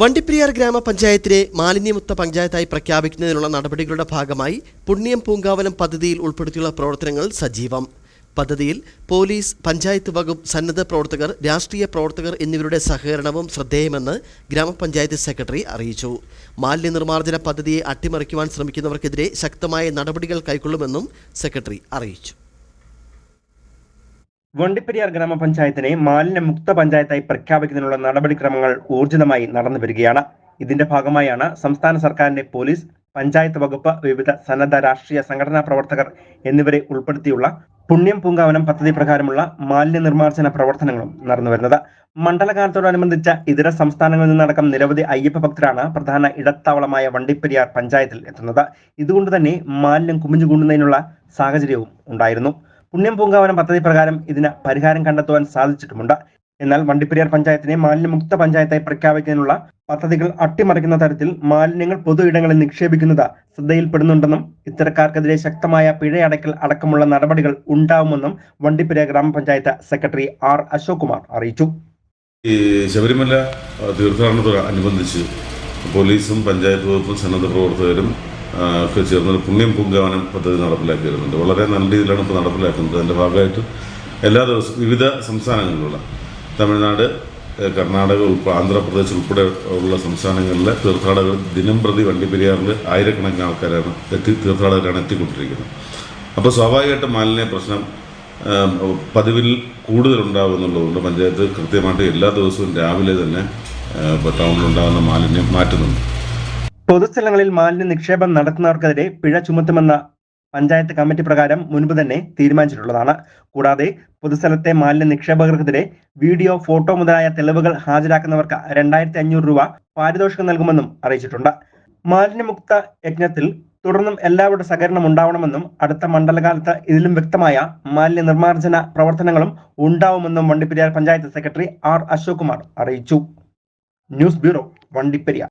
വണ്ടിപ്പെരിയാർ ഗ്രാമപഞ്ചായത്തിനെ മാലിന്യമുക്ത പഞ്ചായത്തായി പ്രഖ്യാപിക്കുന്നതിനുള്ള നടപടികളുടെ ഭാഗമായി പുണ്യം പൂങ്കാവനം പദ്ധതിയിൽ ഉൾപ്പെടുത്തിയുള്ള പ്രവർത്തനങ്ങൾ സജീവം. പദ്ധതിയിൽ പോലീസ് പഞ്ചായത്ത് വകുപ്പ് സന്നദ്ധ പ്രവർത്തകർ രാഷ്ട്രീയ പ്രവർത്തകർ എന്നിവരുടെ സഹകരണവും ശ്രദ്ധേയമെന്ന് ഗ്രാമപഞ്ചായത്ത് സെക്രട്ടറി അറിയിച്ചു. മാലിന്യ നിർമ്മാർജന പദ്ധതിയെ അട്ടിമറിക്കുവാൻ ശ്രമിക്കുന്നവർക്കെതിരെ ശക്തമായ നടപടികൾ കൈക്കൊള്ളുമെന്നും സെക്രട്ടറി അറിയിച്ചു. വണ്ടിപ്പെരിയാർ ഗ്രാമപഞ്ചായത്തിനെ മാലിന്യ മുക്ത പഞ്ചായത്തായി പ്രഖ്യാപിക്കുന്നതിനുള്ള നടപടിക്രമങ്ങൾ ഊർജിതമായി നടന്നു വരികയാണ്. ഇതിന്റെ ഭാഗമായാണ് സംസ്ഥാന സർക്കാരിന്റെ പോലീസ് പഞ്ചായത്ത് വകുപ്പ് വിവിധ സന്നദ്ധ രാഷ്ട്രീയ സംഘടനാ പ്രവർത്തകർ എന്നിവരെ ഉൾപ്പെടുത്തിയുള്ള പുണ്യം പൂങ്കാവനം പദ്ധതി പ്രകാരമുള്ള മാലിന്യ നിർമ്മാർജന പ്രവർത്തനങ്ങളും നടന്നു വരുന്നത്. മണ്ഡലകാലത്തോടനുബന്ധിച്ച ഇതര സംസ്ഥാനങ്ങളിൽ നിന്നടക്കം നിരവധി അയ്യപ്പ ഭക്തരാണ് പ്രധാന ഇടത്താവളമായ വണ്ടിപ്പെരിയാർ പഞ്ചായത്തിൽ എത്തുന്നത്. ഇതുകൊണ്ട് തന്നെ മാലിന്യം കുമിഞ്ഞുകൂടുന്നതിനുള്ള സാഹചര്യവും ഉണ്ടായിരുന്നു. പുണ്യം പൂങ്കാവനം പദ്ധതി പ്രകാരം ഇതിന് പരിഹാരം കണ്ടെത്തുവാൻ സാധിച്ചിട്ടുമുണ്ട്. എന്നാൽ വണ്ടിപ്പെരിയാർ പഞ്ചായത്തിനെ മാലിന്യമുക്ത പഞ്ചായത്തായി പ്രഖ്യാപിക്കുന്നതിനുള്ള പദ്ധതികൾ അട്ടിമറിക്കുന്ന തരത്തിൽ മാലിന്യങ്ങൾ പൊതു ഇടങ്ങളിൽ നിക്ഷേപിക്കുന്നത് ശ്രദ്ധയിൽപ്പെടുന്നുണ്ടെന്നും ഇത്തരക്കാർക്കെതിരെ ശക്തമായ പിഴയടക്കൽ അടക്കമുള്ള നടപടികൾ ഉണ്ടാവുമെന്നും വണ്ടിപ്പെരിയാർ ഗ്രാമപഞ്ചായത്ത് സെക്രട്ടറി ആർ അശോക് കുമാർ അറിയിച്ചു. ഈ ശബരിമല തീർത്ഥാടനത്തോട് തീർത്ഥാടനത്തോടനുബന്ധിച്ച് പോലീസും പഞ്ചായത്ത് വകുപ്പും സന്നദ്ധ പ്രവർത്തകരും ഒക്കെ ചേർന്നൊരു പുണ്യം പൂങ്കാവനം പദ്ധതി നടപ്പിലാക്കി വരുന്നുണ്ട് വളരെ നല്ല രീതിയിലാണ് ഇപ്പോൾ നടപ്പിലാക്കുന്നത്. അതിന്റെ ഭാഗമായിട്ട് എല്ലാ ദിവസവും വിവിധ സംസ്ഥാനങ്ങളിലുള്ള തമിഴ്നാട് കർണാടക ഉൾപ്പെടെ ആന്ധ്രാപ്രദേശ് ഉൾപ്പെടെ ഉള്ള സംസ്ഥാനങ്ങളിലെ തീർത്ഥാടകർ ദിനം പ്രതി വണ്ടിപ്പെരിയാറിൽ ആയിരക്കണക്കിന് ആൾക്കാരാണ് എത്തി തീർത്ഥാടകരാണ് എത്തിക്കൊണ്ടിരിക്കുന്നത്. അപ്പോൾ സ്വാഭാവികമായിട്ടും മാലിന്യ പ്രശ്നം പതിവിൽ കൂടുതലുണ്ടാകുമെന്നുള്ളതുകൊണ്ട് പഞ്ചായത്ത് കൃത്യമായിട്ട് എല്ലാ ദിവസവും രാവിലെ തന്നെ ടൗണിലുണ്ടാകുന്ന മാലിന്യം മാറ്റുന്നുണ്ട്. പൊതുസ്ഥലങ്ങളിൽ മാലിന്യ നിക്ഷേപം നടത്തുന്നവർക്കെതിരെ പിഴ ചുമത്തുമെന്ന പഞ്ചായത്ത് കമ്മിറ്റി പ്രകാരം മുൻപ് തന്നെ തീരുമാനിച്ചിട്ടുള്ളതാണ്. കൂടാതെ പൊതുസ്ഥലത്തെ മാലിന്യ നിക്ഷേപകർക്കെതിരെ വീഡിയോ ഫോട്ടോ മുതലായ തെളിവുകൾ ഹാജരാക്കുന്നവർക്ക് രണ്ടായിരത്തി അഞ്ഞൂറ് രൂപ പാരിതോഷികം നൽകുമെന്നും അറിയിച്ചിട്ടുണ്ട്. മാലിന്യമുക്ത യജ്ഞത്തിൽ തുടർന്നും എല്ലാവരുടെ സഹകരണം ഉണ്ടാവണമെന്നും അടുത്ത മണ്ഡലകാലത്ത് ഇതിലും വ്യക്തമായ മാലിന്യ നിർമ്മാർജന പ്രവർത്തനങ്ങളും ഉണ്ടാവുമെന്നും വണ്ടിപ്പെരിയാർ പഞ്ചായത്ത് സെക്രട്ടറി ആർ അശോക് കുമാർ അറിയിച്ചു. News bureau Vandiperiyar.